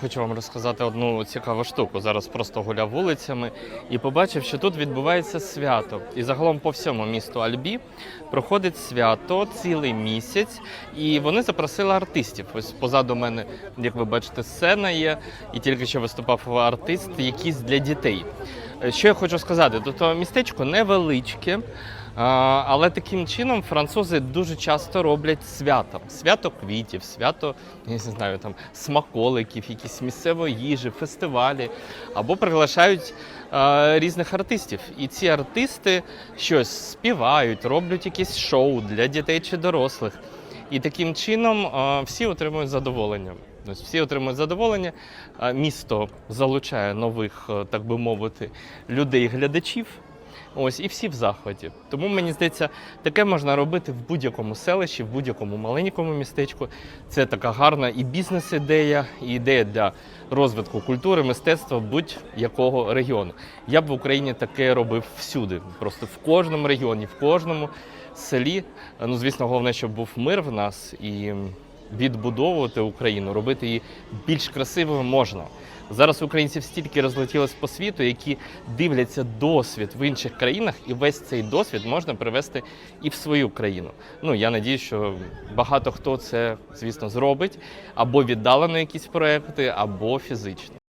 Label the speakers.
Speaker 1: Хочу вам розказати одну цікаву штуку. Зараз просто гуляв вулицями і побачив, що тут відбувається свято. І загалом по всьому місту Альбі проходить свято цілий місяць, і вони запросили артистів. Ось позаду мене, як ви бачите, сцена є, і тільки що виступав артист, якийсь для дітей. Е, Що я хочу сказати, то містечко невеличке. Але таким чином французи дуже часто роблять свято. Свято квітів, свято, я не знаю, там смаколиків, якісь місцевої їжі, фестивалі, або приглашають а, різних артистів. І ці артисти щось співають, роблять якісь шоу для дітей чи дорослих. І таким чином а, всі отримують задоволення. Тобто всі отримують задоволення. Місто залучає нових, е, так би мовити, людей-глядачів. Ось і всі в захваті. Тому мені здається, таке можна робити в будь-якому селищі, в будь-якому маленькому містечку. Це така гарна і бізнес-ідея, і ідея для розвитку культури, мистецтва будь-якого регіону. Я б в Україні таке робив всюди, просто в кожному регіоні, в кожному селі. Ну, звісно, головне, щоб був мир в нас і відбудовувати Україну, робити її більш красивою можна. Зараз українців стільки розлетілось по світу, які дивляться досвід в інших країнах, і весь цей досвід можна привести і в свою країну. Ну я надію, що багато хто це, звісно, зробить або віддалено якісь проекти, або фізично.